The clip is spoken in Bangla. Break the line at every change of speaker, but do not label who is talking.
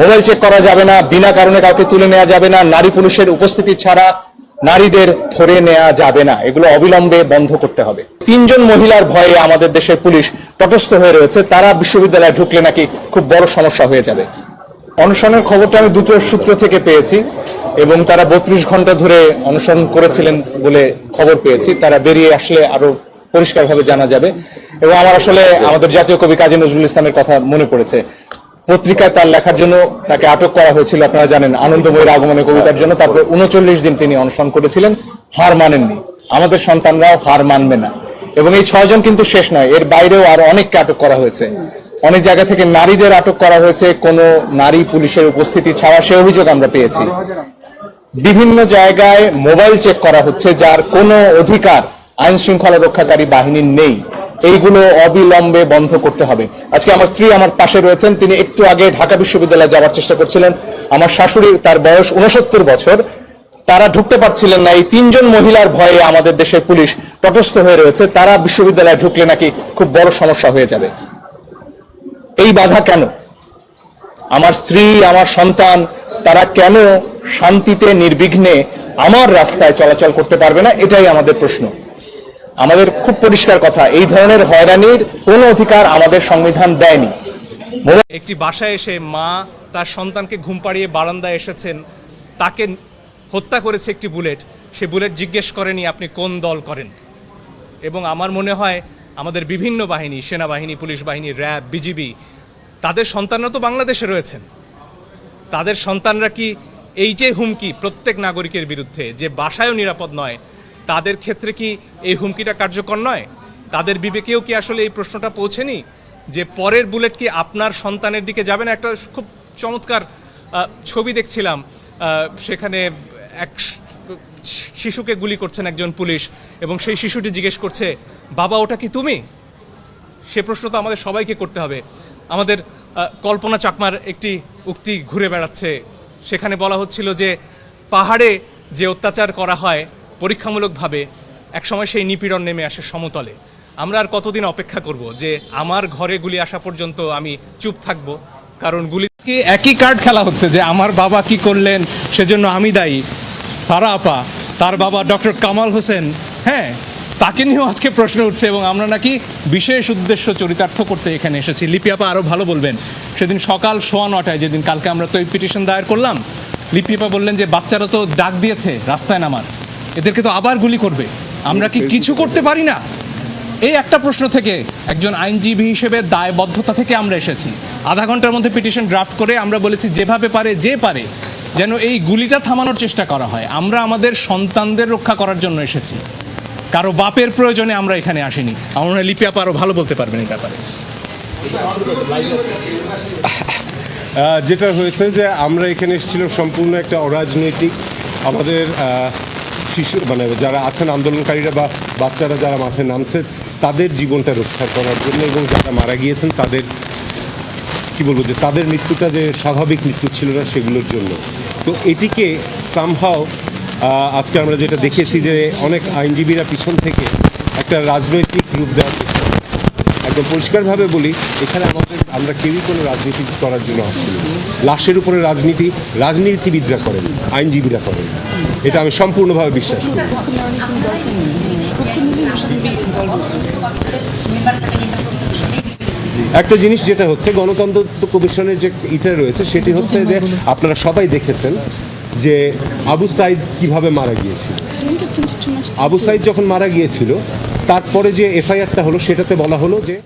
মোবাইল চেক করা যাবে না, বিনা কারণে কাউকে তুলে নেওয়া যাবে না, নারী পুলিশের উপস্থিতি ছাড়া নারীদের ধরে নেওয়া যাবে না। এগুলো অবিলম্বে বন্ধ করতে হবে। তিনজন মহিলার ভয়ে আমাদের দেশের পুলিশ তটস্থ হয়ে রয়েছে। তারা বিশ্ববিদ্যালয়ে ঢুকলে নাকি খুব বড় সমস্যা হয়ে যাবে। অনশনের খবরটা আমি দুটো সূত্র থেকে পেয়েছি এবং তারা বত্রিশ ঘণ্টা ধরে অনশন করেছিলেন বলে খবর পেয়েছি। তারা বেরিয়ে আসলে আরও পরিষ্কারভাবে জানা যাবে। এবং আমার আসলে আমাদের জাতীয় কবি কাজী নজরুল ইসলামের কথা মনে পড়েছে। পত্রিকায় তার লেখার জন্য তাকে আটক করা হয়েছিল, আপনারা জানেন, আনন্দময়ের আগমনে কবিতার জন্য। তারপরে উনচল্লিশ দিন তিনি অনশন করেছিলেন, হার মানেননি। আমাদের সন্তানরাও হার মানবে না। এবং এই ছয়জন কিন্তু শেষ নয়, এর বাইরেও আরও অনেককে আটক করা হয়েছে। অনেক জায়গা থেকে নারীদের আটক করা হয়েছে, কোনো নারী পুলিশের উপস্থিতি ছাড়া সে অভিযোগ আমরা পেয়েছি। বিভিন্ন জায়গায় মোবাইল চেক করা হচ্ছে, যার কোনো অধিকার আইন শৃঙ্খলা রক্ষাকারী বাহিনীর নেই। এইগুলো অবিলম্বে বন্ধ করতে হবে। আজকে আমার স্ত্রী আমার পাশে রয়েছেন, তিনি একটু আগে ঢাকা বিশ্ববিদ্যালয়ে যাওয়ার চেষ্টা করছিলেন। আমার শাশুড়ি তার বয়স উনসত্তর বছর। তারা ঢুকতে পারছিলেন না, এই তিনজন মহিলার ভয়ে আমাদের দেশের পুলিশ তটস্থ হয়ে রয়েছে। তারা বিশ্ববিদ্যালয়ে ঢুকলে নাকি খুব বড় সমস্যা হয়ে যাবে। এই বাধা কেন? আমার স্ত্রী, আমার সন্তান, তারা কেন শান্তিতে, নির্বিঘ্নে আমার রাস্তায় চলাচল করতে পারবে না? এটাই আমাদের প্রশ্ন। আমাদের খুব পরিষ্কার কথা, এই ধরনের হয়রানির কোনো অধিকার আমাদের সংবিধান দেয়নি।
একটি বাসায় এসে মা তার সন্তানকে ঘুম পাড়িয়ে বারান্দায় এসেছেন, তাকে হত্যা করেছে একটি বুলেট। সে বুলেট জিজ্ঞেস করেনি, আপনি কোন দল করেন? এবং আমার মনে হয় আমাদের বিভিন্ন বাহিনী, সেনাবাহিনী, পুলিশ বাহিনী, র্যাব, বিজিবি, তাদের সন্তানরা তো বাংলাদেশে রয়েছেন। তাদের সন্তানরা কি এই যে হুমকি প্রত্যেক নাগরিকের বিরুদ্ধে, যে বাসায়ও নিরাপদ নয় তাদের ক্ষেত্রে কি এই হুমকিটা কার্যকর নয়? তাদের বিবেকেও কি আসলে এই প্রশ্নটা পৌঁছেনি? যে পরের বুলেট কি আপনার সন্তানের দিকে যাবে না? একটা খুব চমৎকার ছবি দেখছিলাম সেখানে এক শিশুকে গুলি করছেন একজন পুলিশ এবং সেই শিশুটি জিজ্ঞেস করছে, বাবা, ওটা কি তুমি? সে প্রশ্ন তো আমাদের সবাইকে করতে হবে। আমাদের কল্পনা চাকমার একটি উক্তি ঘুরে বেড়াচ্ছে। সেখানে বলা হচ্ছিল যে, পাহাড়ে যে অত্যাচার করা হয় পরীক্ষামূলকভাবে একসময় সেই নিপীড়ন নেমে আসে সমতলে। আমরা আর কতদিন অপেক্ষা করব যে আমার ঘরে গুলি আসা পর্যন্ত আমি চুপ থাকব? কারণ গুলি কি একই কার্ড খেলা হচ্ছে যে আমার বাবা কি করলেন, সেজন্য আমি দায়ী। সারা আপা, তার বাবা ডক্টর কামাল হোসেন হ্যাঁ তাকে নিয়েও আজকে প্রশ্ন উঠছে এবং আমরা নাকি বিশেষ উদ্দেশ্য চরিতার্থ করতে এখানে এসেছি। লিপি আপা আরও ভালো বলবেন। সেদিন সকাল সোয়া নটায় যেদিন কালকে আমরা তো পিটিশন দায়ের করলাম, লিপি আপা বললেন যে বাচ্চারা তো ডাক দিয়েছে, রাস্তায় নামার। এদেরকে তো আবার গুলি করবে। আমরা কি কিছু করতে পারি না? এই একটা প্রশ্ন থেকে একজন আইনজীবী হিসেবে দায়বদ্ধতা থেকে আমরা এসেছি। আধা ঘণ্টার মধ্যে পিটিশন ড্রাফট করে আমরা বলেছি, যেভাবে পারে, যে পারে, যেন এই গুলিটা থামানোর চেষ্টা করা হয়। আমরা আমাদের সন্তানদের রক্ষা করার জন্য এসেছি। কারও বাপের প্রয়োজনে আমরা এখানে আসিনি। আমার মনে লিপি আপা আরও ভালো বলতে পারবেন এই ব্যাপারে।
যেটা হয়েছে যে আমরা এখানে এসেছিলাম সম্পূর্ণ একটা অরাজনৈতিক। আমাদের শিশু মানে যারা আছেন আন্দোলনকারীরা বা বাচ্চারা যারা মাঠে নামছে, তাদের জীবনটা রক্ষা করার জন্য এবং যারা মারা গিয়েছেন, তাদের, কি বলব, যে তাদের মৃত্যুটা যে স্বাভাবিক মৃত্যু ছিল না, সেগুলোর জন্য। তো এটিকে সামহাও আজকে আমরা যেটা দেখেছি যে অনেক আইনজীবীরা পিছন থেকে একটা রাজনৈতিক রূপ দেওয়ার চেষ্টা একদম পরিষ্কারভাবে বলি, এখানে আমাদের, আমরা কেউই কোনো রাজনীতি করার জন্য লাশের উপরে রাজনীতি, রাজনীতিবিদরা করেন, আইনজীবীরা করেন। এটা আমি সম্পূর্ণভাবে বিশ্বাস করি। একটা জিনিস যেটা হচ্ছে, গণতন্ত্র কমিশনের যে এটা রয়েছে, সেটি হচ্ছে যে আপনারা সবাই দেখেছেন যে আবু সাইদ কীভাবে মারা গিয়েছিল। আবু সাইদ যখন মারা গিয়েছিল তারপরে যে এফআইআরটা হলো সেটাতে বলা হলো যে